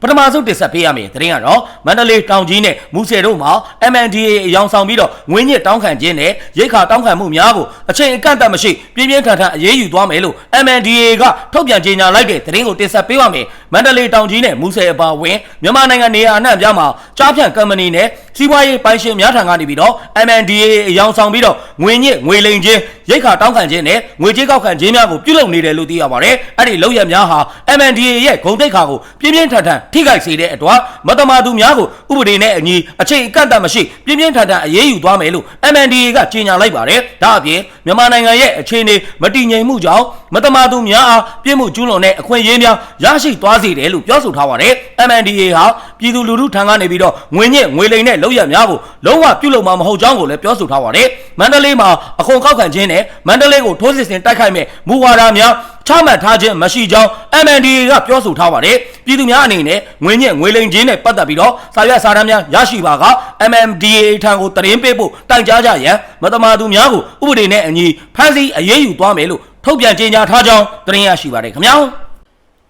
ပထမဆုံးတင်ဆက်ပေးရမယ်သတင်းကတော့မန္တလေးတောင်ကြီးနဲ့မူဆယ်တို့မှာ MNDAA အယောင်ဆောင်ပြီးတော့ငွေညစ်တောင်းခံခြင်းနဲ့ရိတ်ခါတောင်းခံမှုများကိုအချိန်အကန့်အသတ်မရှိပြင်းပြင်းထန်ထန်အရေးယူသွားမယ်လို့ MNDAA ကထုတ်ပြန်ကြေညာလိုက်တဲ့သတင်းကိုတင်ဆက်ပေးပါမယ်မန္တလေးတောင်ကြီးနဲ့မူဆယ်အပါအဝင်မြန်မာနိုင်ငံနေရာအနှံ့အပြားမှာကြားဖြန့်ကမ္ပဏီနဲ့စီးပွားရေးပိုင်ရှင်များထံကနေပြီးတော့ MNDAA အယောင်ဆောင်ပြီးတော့ငွေညစ်ငွေလိမ်ခြင်းရိတ်ခါတောင်းခံခြင်းနဲ့ငွေကြေးကောက်ခံခြင်းများကိုပြုလုပ်နေတယ်လို့သိရပါတယ်။အဲ့ဒီလောက်ရများဟာ MNDAA ရဲ့ဂုံတိတ်ခါကိုပြင်းပြင်းထန်ထန်ထိခိုက်စေတဲ့အတွက်မတမာသူများကိုဥပဒေနဲ့အညီအချိန်အကန့်အသတ်မရှိပြင်းပြင်းထန်ထန်အရေးယူသွားမယ်လို့ MNDAA ကကြေညာလိုက်ပါတယ်။ဒါအပြင်မြန်မာနိုင်ငံရဲ့အခြေအနေမတည်ငြိမ်မှုကြောင့်မတမာသူများအားပြင်းမှုကျူးလွန်တဲ့အခွင့်အရေးများရရှိသွားစေတယ်လို့ပြောဆိုထားပါတယ်။ MNDAA ဟာပြည်သူလူထုထံကနေပြီးတော့ငွေညစ်ငွေလိမ်တဲ့လောက်ရများကိုလုံးဝပြုလုပ်မှာမဟုတ်ကြောင်းကိုလည်းပြောဆိုထားပါတယ်။မန္တလေးမှာအခွန်ကောက်ခံခြင်းနဲ့မန္တလေးကိုထိုးစစ်ဆင်တိုက်ခိုက်မဲ့မူဝါဒများချမှတ်ထားခြင်းမရှိကြောင်း MNDAA ကပြောဆိုထားပါတယ်။ပြည်သူများအနေနဲ့ငွေညက်ငွေလိမ်ခြင်းနဲ့ပတ်သက်ပြီးတော့စာရွက်စာတမ်းများရရှိပါက MMDAA ထံကိုတရင်ပေးဖို့တိုင်ကြားကြရန်မတမာသူများကိုဥပဒေနဲ့အညီဖမ်းဆီးအရေးယူသွားမယ်လို့ထုတ်ပြန်ကြေညာထားကြောင်းတင်ရရှိပါတယ်ခင်ဗျာ။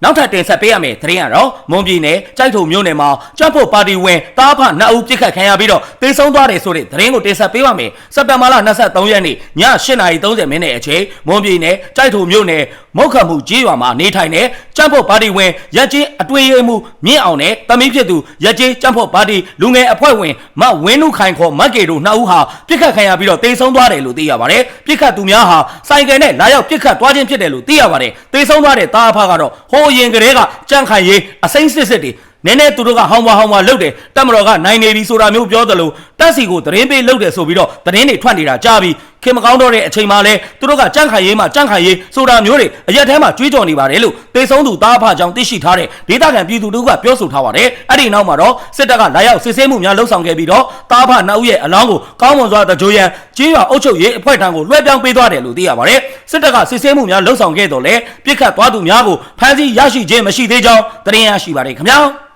နောက်ထပ်တင်ဆက်ပေးရမယ့်သတင်းကတော့မွန်ပြည်နယ်ကြိုက်ထုံမြို့နယ်မှာကြက်ဖို့ပါတီဝင်တားဖနှစ်ဦးပြစ်ခတ်ခံရပြီးတော့တေဆုံးသွားတယ်ဆိုတဲ့သတင်းကိုတင်ဆက်ပေးပါမယ်။စက်တင်ဘာလ23ရက်နေ့ည8:30မိနစ်အချိန်မွန်ပြည်နယ်ကြိုက်ထုံမြို့နယ်မုတ်ခမှုကြီးရွာမှာနေထိုင်တဲ့ကြက်ဖို့ပါတီဝင်ရက်ချင်းအတွေ့အမှုမြင့်အောင်နဲ့တမီးဖြစ်သူရက်ချင်းကြက်ဖို့ပါတီလူငယ်အဖွဲ့ဝင်မဝင်းနုခိုင်ခေါ်မက်ကေတို့နှစ်ဦးဟာပြစ်ခတ်ခံရပြီးတော့တေဆုံးသွားတယ်လို့သိရပါတယ်။ပြစ်ခတ်သူများဟာစိုင်ကယ်နဲ့လာရောက်ပြစ်ခတ်သွားခြင်းဖြစ်တယ်လို့သိရပါတယ်။တေဆုံးသွားတဲ့တားဖကတော့ဟိုးအရင်ကတည်းကကြန့်ခိုင်ရေးအစိမ့်စစ်စစ်တွေနည်းနည်းသူတို့ကဟောင်းမဟောင်းမလှုပ်တယ်တက်မတော်ကနိုင်နေပြီဆိုတာမျိုးပြောသလိုတက်စီကိုသတင်းပေးလှုပ်တယ်ဆိုပြီးတော့သတင်းတွေထွက်နေတာကြားပြီး ခင်မကောင်းတော့တဲ့အချိန်မှလဲသူတို့ကကြန့်ခိုင်ရေးမှာကြန့်ခိုင်ရေးဆိုတာမျိုးတွေအရက်ထဲမှာကြွေးကြော်နေပါတယ်လို့တေဆုံးသူတားဖကြောင့်သိရှိထားတဲ့ဒေသခံပြည်သူတို့ကပြောဆိုထားပါတယ်အဲ့ဒီနောက်မှာတော့စစ်တပ်ကလာရောက်စစ်ဆေးမှုများလှုပ်ဆောင်ခဲ့ပြီးတော့တားဖနှစ်ဦးရဲ့အလောင်းကိုကောင်းမွန်စွာတကြိုရန်ကြေးရွာအုပ်ချုပ်ရေးအဖွဲ့ထံကိုလွှဲပြောင်းပေးသွားတယ်လို့သိရပါတယ်စစ်တပ်ကစစ်ဆေးမှုများလှုပ်ဆောင်ခဲ့တော့လဲပြစ်ခတ်သွားသူများကိုဖမ်းဆီးရရှိခြင်းမရှိသေးကြောင်းသတင်းရရှိပါတယ်ခင်ဗျာ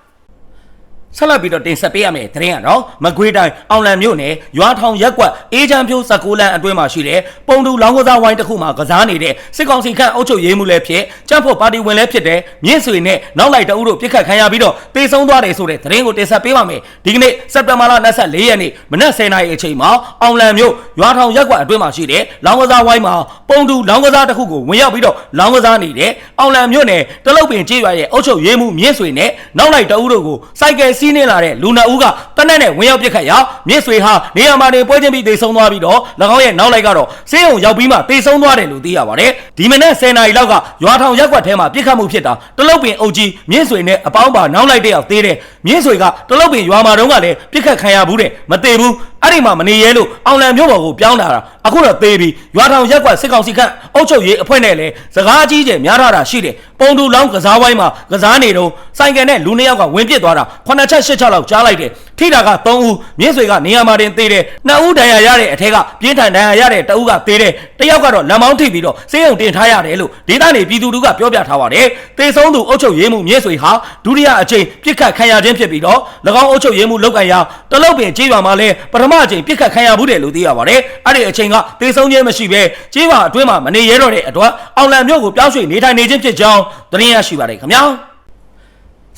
ဆက်လက်ပြီးတော့တင်ဆက်ပေးရမယ့်သတင်းကတော့မကွေးတိုင်းအောင်လံမြို့နယ်ရွာထောင်ရက်ကွက်အေးချမ်းဖြိုးစကူလန်အတွင်းမှာရှိတဲ့ပုံတူလောင်းကစားဝိုင်းတစ်ခုမှာကစားနေတဲ့စစ်ကောင်စီခန့်အုပ်ချုပ်ရေးမှုလည်းဖြစ်ကြံ့ဖို့ပါတီဝင်လည်းဖြစ်တဲ့မြင့်ဆွေနဲ့နောက်လိုက်တအုပ်တို့ပြစ်ခတ်ခံရပြီးတော့တေဆုံးသွားတယ်ဆိုတဲ့သတင်းကိုတင်ဆက်ပေးပါမယ်ဒီကနေ့စက်တင်ဘာလ24ရက်နေ့မနက်10:00နာရီအချိန်မှာအောင်လံမြို့ရွာထောင်ရက်ကွက်အတွင်းမှာရှိတဲ့လောင်းကစားဝိုင်းမှာပုံတူလောင်းကစားတစ်ခုကိုဝင်ရောက်ပြီးတော့လောင်းကစားနေတဲ့အောင်လံမြို့နယ်တလုတ်ပင်ကျေးရွာရဲ့အုပ်ချုပ်ရေးမှုမြင့်ဆွေနဲ့နောက်လိုက်တအုပ်တို့ကိုစိုက်ကယ်စီးနှင်းလာတဲ့လူနာဦးကတ နက်နဲ့ဝင်ရောက်ပြစ်ခတ်ရာမြင့်ဆွေဟာနေရာမှာတင်ပွဲချင်းပြီးတေဆုံးသွားပြီးတော့၎င်းရဲ့နောက်လိုက်ကတော့ဆေးရုံရောက်ပြီးမှတေဆုံးသွားတယ်လို့သိရပါတယ်ဒီမနေ့10နာရီလောက်ကရွာထောင်ရက်ကွက်ထဲမှာပြစ်ခတ်မှုဖြစ်တာတလုတ်ပင်အုပ်ကြီးမြင့်ဆွေနဲ့အပေါင်းပါနောက်လိုက်တဲ့ယောက်သေးတယ်မြင့်ဆွေကတလုတ်ပင်ရွာမှာတုန်းကလည်းပြစ်ခတ်ခံရဘူးတဲ့မသေးဘူးအဲ့ဒီမှာမနေရဲလို့အောင်လံမျိုးပေါ်ကိုပြောင်းလာတာအခုတော့သေးပြီရွာထောင်ရက်ကွက်စစ်ကောင်စီခန့်အုပ်ချုပ်ရေးအဖွဲ့နဲ့လည်းစကားအကြီးကျယ်များထားတာရှိတယ်ပုံတူလောင်းကစားဝိုင်းမှာကစားနေတော့ဆိုင်ကယ်နဲ့လူနှစ်ယောက်ကဝင်ပစ်သွားတာ9ချက်10ချက်လောက်ကြားလိုက်တယ် ထိတာက3ဦးမြင့်ဆွေကနေရာမှာတင်သေးတယ်နှစ်ဦးဒဏ်ရာရတဲ့အထက်ကပြင်းထန်ဒဏ်ရာရတဲ့တဦးကသေးတယ်တယောက်ကတော့လက်မောင်းထိပြီးတော့စေးရုံတင်ထားရတယ်လို့ဒေသနေပြည်သူတို့ကပြောပြထားပါတယ်သေဆုံးသူအုပ်ချုပ်ရေးမှုမြင့်ဆွေဟာဒုတိယအကြိမ်ပြစ်ခတ်ခံရခြင်းဖြစ်ပြီးတော့၎င်းအုပ်ချုပ်ရေးမှုလောက်ကန်ရာတလုတ်ပင်ကြေးရွာမှာလည်းပထမအကြိမ်ပြစ်ခတ်ခံရဘူးတယ်လို့သိရပါတယ်အဲ့ဒီအချိန်ကသေဆုံးခြင်းမရှိဘဲကြေးရွာအတွင်းမှာမနေရတော့တဲ့အတွက်အောင်လံမြို့ကိုပြောင်းရွှေ့နေထိုင်နေခြင်းဖြစ်ကြောင်းသတင်းရရှိပါတယ်ခင်ဗျာ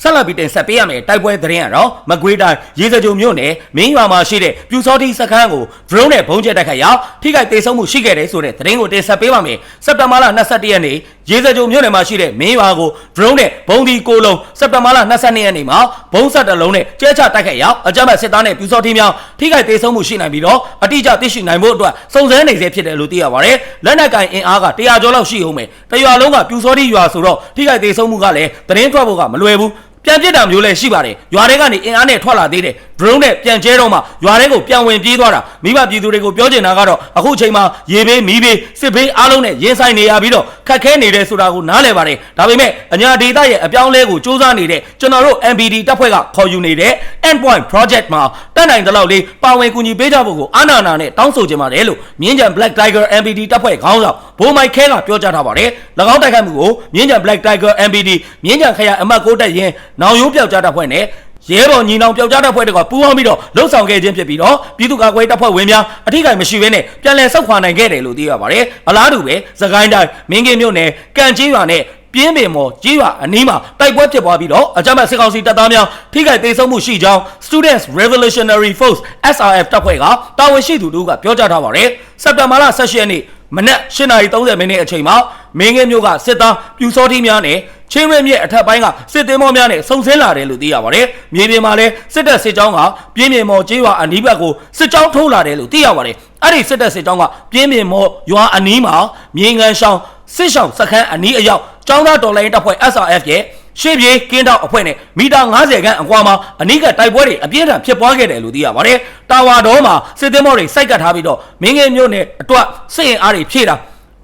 ဆက်လက်ပြီးတင်ဆက်ပေးရမယ်တိုက်ပွဲသတင်းကတော့မကွေးတိုင်းရေစကြိုမြို့နယ်မင်းရွာမှာရှိတဲ့ပြူစောတိစခန်းကို drone နဲ့ဘုံကျဲတိုက်ခိုက်ရာထိခိုက်ဒေဆုံးမှုရှိခဲ့တယ်ဆိုတဲ့သတင်းကိုတင်ဆက်ပေးပါမယ်စက်တဘာလ22ရက်နေ့ရေစကြိုမြို့နယ်မှာရှိတဲ့မင်းရွာကို drone နဲ့ဘုံဒီကိုလုံးစက်တဘာလ22ရက်နေ့မှာဘုံဆက်တလုံးနဲ့ကျဲချတိုက်ခိုက်ရာအကြမ်းဖက်စစ်သားနဲ့ပြူစောတိများထိခိုက်ဒေဆုံးမှုရှိနိုင်ပြီးတော့အတိအကျသိရှိနိုင်ဖို့အတွက်စုံစမ်းနေစေဖြစ်တယ်လို့သိရပါတယ်လက်နက်ကင်အင်အားက100ကျော်လောက်ရှိအောင်မယ်တရွာလုံးကပြူစောတိရွာဆိုတော့ထိခိုက်ဒေဆုံးမှုကလည်းသတင်းထွက်ဖို့ကမလွယ်ဘူး ပြန်ပြစ်တာမျိုးလည်းရှိပါတယ်ရွာထဲကနေအင်အားနဲ့ထွက်လာသေးတယ် drone နဲ့ပြန်ကျဲတော့မှရွာထဲကိုပြန်ဝင်ပြေးသွားတာမိဘပြည်သူတွေကိုပြောချင်တာကတော့အခုချိန်မှာရေဘေးမီးဘေးစစ်ဘေးအားလုံးနဲ့ရင်ဆိုင်နေရပြီးတော့ခက်ခဲနေတယ်ဆိုတာကိုနားလည်ပါတယ်ဒါပေမဲ့အညာဒေတာရဲ့အပြောင်းလဲကိုစူးစမ်းနေတဲ့ကျွန်တော်တို့ MPD တပ်ဖွဲ့ကခေါ်ယူနေတဲ့ Endpoint Project မှာတက်နိုင်တဲ့လောက်လေးပါဝင်ကူညီပေးကြဖို့ကိုအာနာနာနဲ့တောင်းဆိုချင်ပါတယ်လို့မြင်းကြံ Black Tiger MPD တပ်ဖွဲ့ခေါင်းဆောင်ဘိုးမိုက်ခဲကပြောကြားထားပါတယ်၎င်းတိုက်ခိုက်မှုကိုမြင်းကြံ Black Tiger MPD မြင်းကြံခရိုင်အမှတ်6တပ်ရင်းနောင်ရိုးပြောက်ကြားတပ်ဖွဲ့နဲ့ ရဲဘော်ညီနောင်ပျောက်ကြားတပ်ဖွဲ့တွေကပူးပေါင်းပြီးတော့လှုပ်ဆောင်ခဲ့ခြင်းဖြစ်ပြီးတော့ပြည်သူ့ကာကွယ်ရေးတပ်ဖွဲ့ဝင်များအထိကိမရှိဘဲနဲ့ပြန်လည်ဆုတ်ခွာနိုင်ခဲ့တယ်လို့သိရပါတယ်။အလားတူပဲသခိုင်းတိုင်းမင်းကင်းမြို့နယ်ကံကြီးရွာနဲ့ပြင်းပင်မော်ကြီးရွာအနီးမှာတိုက်ပွဲဖြစ်ပွားပြီးတော့အကြမ်းဖက်စစ်ကောင်စီတပ်သားများထိခိုက်ဒေဆုံးမှုရှိကြောင်း Students Revolutionary Force SRF တပ်ဖွဲ့ကတာဝန်ရှိသူတို့ကပြောကြားထားပါတယ်။စက်တင်ဘာလ18ရက်နေ့မနက်8:30မိနစ်အချိန်မှာမင်းကင်းမြို့ကစစ်သားပြူစောတိများနဲ့ ချင်းရဲမြစ်အထက်ပိုင်းကစစ်သည်မောများနဲ့စုံစင်းလာတယ်လို့သိရပါတယ်။မြေပြင်မှာလည်းစစ်တပ်စစ်ကြောင်းကပြင်းပြင်းမော်ကျေးရွာအနီးဘက်ကိုစစ်ကြောင်းထိုးလာတယ်လို့သိရပါတယ်။အဲ့ဒီစစ်တပ်စစ်ကြောင်းကပြင်းပြင်းမော်ရွာအနီးမှာမြေငန်းရှောင်းစစ်ရှောင်းစခန်းအနီးအရောက်ကျောင်းသားတော်လိုင်းတပ်ဖွဲ့ SRF ရဲ့ရှေ့ပြေးကင်းတော့အဖွဲ့နဲ့မီတာ90ခန့်အကွာမှာအနီးကတိုက်ပွဲတွေအပြင်းထန်ဖြစ်ပွားခဲ့တယ်လို့သိရပါတယ်။တာဝါတော်မှာစစ်သည်မော်တွေစိုက်ကပ်ထားပြီးတော့မင်းငယ်မျိုးနဲ့အတွက်စစ်ရင်အားတွေဖြည့်တာ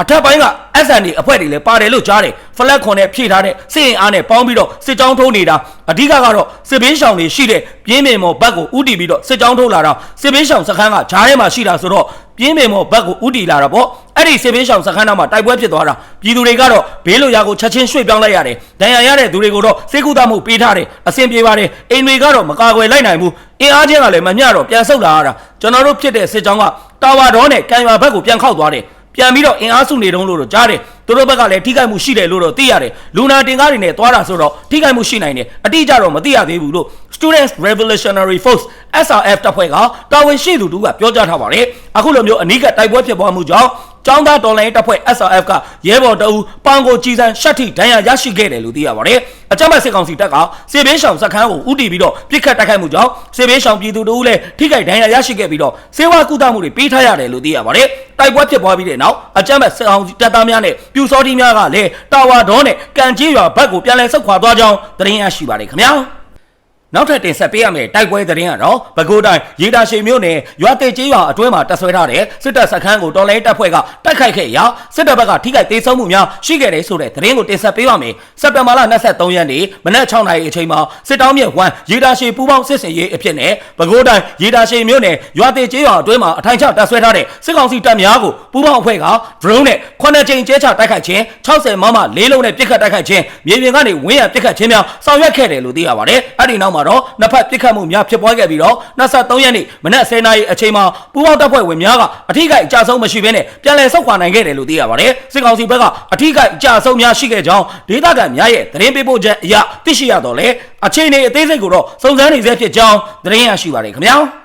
အထက်ပိုင်းက SN တွေအဖွဲ့တွေလည်းပါတယ်လို့ကြားတယ်ဖလက်ခွန်နဲ့ဖြည့်ထားတဲ့စစ်ရင်အားနဲ့ပေါင်းပြီးတော့စစ်ကြောင်းထိုးနေတာအဓိကကတော့စစ်ဘေးရှောင်တွေရှိတဲ့ပြင်းပင်မော်ဘက်ကိုဥတီပြီးတော့စစ်ကြောင်းထိုးလာတာစစ်ဘေးရှောင်စခန်းကဂျားထဲမှာရှိတာဆိုတော့ပြင်းပင်မော်ဘက်ကိုဥတီလာတာပေါ့အဲ့ဒီစစ်ဘေးရှောင်စခန်းသားမှာတိုက်ပွဲဖြစ်သွားတာပြည်သူတွေကတော့ဘေးလိုရာကိုချက်ချင်းရွှေ့ပြောင်းလိုက်ရတယ်ဒဏ်ရာရတဲ့သူတွေကိုတော့စေကူတမှုပေးထားတယ်အဆင်ပြေပါတယ်အိမ်တွေကတော့မကာကွယ်လိုက်နိုင်ဘူးအင်အားချင်းကလည်းမမျှတော့ပြန်ဆုတ်လာရတာကျွန်တော်တို့ဖြစ်တဲ့စစ်ကြောင်းကတာဝါတော်နဲ့ကံရွာဘက်ကိုပြန်ခောက်သွားတယ် ပြန်ပြီးတော့အင်အားစုနေတုံးလို့တော့ကြားတယ်သူတို့ဘက်ကလည်းထိခိုက်မှုရှိတယ်လို့တော့သိရတယ်လူနာတင်ကားတွေနဲ့သွားတာဆိုတော့ထိခိုက်မှုရှိနိုင်တယ်အတိအကျတော့မသိရသေးဘူးလို့ Students Revolutionary Force SRF တပ်ဖွဲ့ကတာဝန်ရှိသူတို့ကပြောကြားထားပါတယ်အခုလိုမျိုးအနီးကတိုက်ပွဲဖြစ်ပွားမှုကြောင့် ကျောင်းသားတော်လိုင်းတပ်ဖွဲ့ SRF ကရဲဘော်တအူပေါင်ကိုကြီးစံရှက်ထိဒဏ်ရာရရှိခဲ့တယ်လို့သိရပါတယ်အကြမ်းဖက်စစ်ကောင်စီတပ်ကစေဘေးရှောင်စခန်းကိုဥတီပြီးတော့ပြစ်ခတ်တိုက်ခိုက်မှုကြောင့်စေဘေးရှောင်ပြည်သူတို့လည်းထိခိုက်ဒဏ်ရာရရှိခဲ့ပြီးတော့စေဝါကုသမှုတွေပေးထားရတယ်လို့သိရပါတယ်တိုက်ပွဲဖြစ်ပွားပြီးတဲ့နောက်အကြမ်းဖက်စစ်ကောင်စီတပ်သားများနဲ့ပြူစောတိများကလည်းတာဝါဒေါနဲ့ကန်ကြီးရွာဘက်ကိုပြန်လည်ဆုတ်ခွာသွားကြောင်းသတင်းရရှိပါတယ်ခင်ဗျာ နောက်ထပ်တင်ဆက်ပေးရမယ့်တိုက်ပွဲသတင်းကတော့ပဲခူးတိုင်းရေတာရှိန်မြို့နယ်ရွာတေကျေးရွာအတွင်းမှာတပ်ဆွဲထားတဲ့စစ်တပ်စခန်းကိုတော်လိုင်းတပ်ဖွဲ့ကတိုက်ခိုက်ခဲ့ရာစစ်တပ်ဘက်ကထိခိုက်ဒေဆုံးမှုများရှိခဲ့တယ်ဆိုတဲ့သတင်းကိုတင်ဆက်ပေးပါမယ်။စက်တင်ဘာလ23ရက်နေ့မနက်6နာရီအချိန်မှာစစ်တောင်းမြစ်ဝမ်းရေတာရှိန်ပူးပေါင်းစစ်စင်ရေးအဖြစ်နဲ့ပဲခူးတိုင်းရေတာရှိန်မြို့နယ်ရွာတေကျေးရွာအတွင်းမှာအထိုင်ချတပ်ဆွဲထားတဲ့စစ်ကောင်စီတပ်များကိုပူးပေါင်းအဖွဲ့က drone နဲ့ခုနှစ်ကြိမ်ကျဲချတိုက်ခိုက်ခြင်း60မမလေးလုံးနဲ့ပစ်ခတ်တိုက်ခိုက်ခြင်းမြေပြင်ကနေဝင်းရပစ်ခတ်ခြင်းများဆောင်ရွက်ခဲ့တယ်လို့သိရပါတယ်။အဲ့ဒီနောက်မှာတော့နှစ်ဖက်ပစ်ခတ်မှုများဖြစ်ပွားခဲ့ပြီးတော့23ရက်နေ့မနက်10:00နာရီအချိန်မှာပူးပေါင်းတပ်ဖွဲ့ဝင်များကအထိကိအကြဆုံးမရှိဘဲနဲ့ပြန်လည်ဆုတ်ခွာနိုင်ခဲ့တယ်လို့သိရပါတယ်။စစ်ကောင်စီဘက်ကအထိကိအကြဆုံးများရှိခဲ့ကြောင်းဒေသခံများရဲ့သတင်းပေးပို့ချက်အရသိရှိရတော့လေအခြေအနေအသေးစိတ်ကိုတော့စုံစမ်းနေဆဲဖြစ်ကြောင်းသတင်းရရှိပါတယ်ခင်ဗျာ။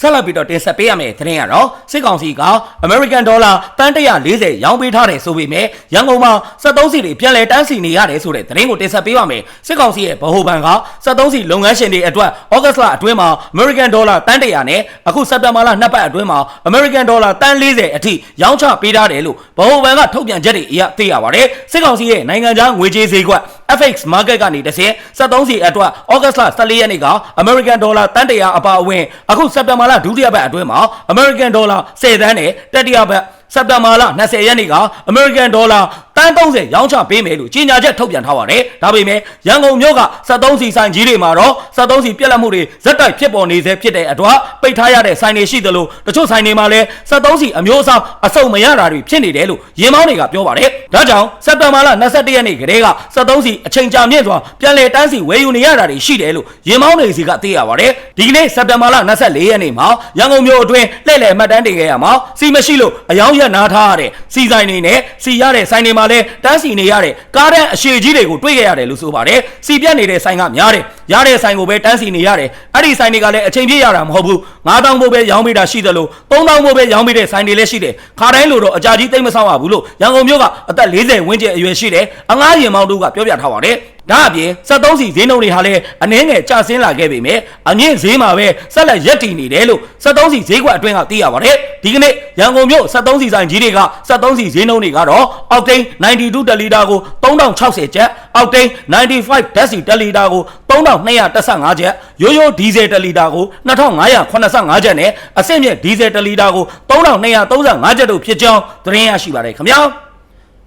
ဆက်လက်ပြီးတော့တင်ဆက်ပေးရမယ့်သတင်းကတော့စစ်ကောင်စီက American Dollar တန်140ရောင်းပေးထားတယ်ဆိုပေမဲ့ရန်ကုန်မှာ73စီတွေပြန်လည်တန်းစီနေရတယ်ဆိုတဲ့သတင်းကိုတင်ဆက်ပေးပါမယ်စစ်ကောင်စီရဲ့ဗဟိုဘဏ်က73စီလုပ်ငန်းရှင်တွေအတွက်ဩဂတ်လအတွင်းမှာ American Dollar တန်100နဲ့အခုစက်တင်ဘာလနှစ်ပတ်အတွင်းမှာ American Dollar တန်40အထိရောင်းချပေးထားတယ်လို့ဗဟိုဘဏ်ကထုတ်ပြန်ချက်တွေအရသိရပါတယ်စစ်ကောင်စီရဲ့နိုင်ငံခြားငွေကြေးဈေးကွက် FX market ကနေတစ်ဆင့်73စီအတွက်ဩဂတ်လ14ရက်နေ့က American Dollar တန်100အပါအဝင်အခုစက်တင်ဘာလဒုတိယပတ်အတွင်းမှာ American Dollar 10သန်းနဲ့တတိယပတ်စက်တင်ဘာလ20ရက်နေ့က American Dollar တ န်း30ရောင်းချပေးမယ်လို့ကြေညာချက်ထုတ်ပြန်ထားပါတယ်။ဒါပေမဲ့ရန်ကုန်မြို့က73စီဆိုင်ကြီးတွေမှာတော့73စီပြက်လက်မှုတွေဇက်တိုက်ဖြစ်ပေါ်နေစေဖြစ်တဲ့အတွက်ပိတ်ထားရတဲ့ဆိုင်တွေရှိသလိုတချို့ဆိုင်တွေမှာလည်း73စီအမျိုးအစားအစုံမရတာတွေဖြစ်နေတယ်လို့ရင်းမောင်းတွေကပြောပါတယ်။ဒါကြောင့်စက်တင်ဘာလ21ရက်နေ့ကတည်းက73စီအချိန်ကြာမြင့်စွာပြန်လည်တန်းစီဝယ်ယူနေရတာတွေရှိတယ်လို့ရင်းမောင်းတွေစီကသိရပါတယ်။ဒီကနေ့စက်တင်ဘာလ24ရက်နေ့မှာရန်ကုန်မြို့အတွင်းလှည့်လည်မှတ်တမ်းတင်ခဲ့ရမှာစီမရှိလို့အယောင်ရက်နာထားရတဲ့စီဆိုင်တွေနဲ့စီရတဲ့ဆိုင်တွေမှာလည်းတန်းစီနေရတဲ့ကားတန်းအရှိကြီးတွေကိုတွေ့ခဲ့ရတယ်လို့ဆိုပါတယ်စီပြတ်နေတဲ့ဆိုင်ကများတယ်ရတဲ့ဆိုင်ကိုပဲတန်းစီနေရတယ်အဲ့ဒီဆိုင်တွေကလည်းအချိန်ပြည့်ရတာမဟုတ်ဘူး9000ဘိုးပဲရောင်းပေးတာရှိတယ်လို့3000ဘိုးပဲရောင်းပေးတဲ့ဆိုင်တွေလည်းရှိတယ်ခါတိုင်းလို့တော့အကြာကြီးတိတ်မဆောင်ရဘူးလို့ရန်ကုန်မြို့ကအသက်40ဝန်းကျင်အရွယ်ရှိတယ်အငားရင်မောင်းတို့ကပြောပြထားပါတယ် ဒါအပြင်73စီဈေးနှုန်းတွေဟာလည်းအနည်းငယ်ကျဆင်းလာခဲ့ပေမဲ့အမြင့်ဈေးမှာပဲဆက်လက်ရပ်တည်နေတယ်လို့73စီဈေးကွက်အတွင်းကသိရပါတယ်ဒီကနေ့ရန်ကုန်မြို့73စီဆိုင်ကြီးတွေက73စီဈေးနှုန်းတွေကတော့အောက်တိန်92တလီတာကို3060ကျပ်အောက်တိန်95ဓာတ်စီတလီတာကို3215ကျပ်ရိုးရိုးဒီဇယ်တလီတာကို2585ကျပ်နဲ့အဆင့်မြင့်ဒီဇယ်တလီတာကို3235ကျပ်တို့ဖြစ်ကြောင်းသတင်းရရှိပါတယ်ခင်ဗျာ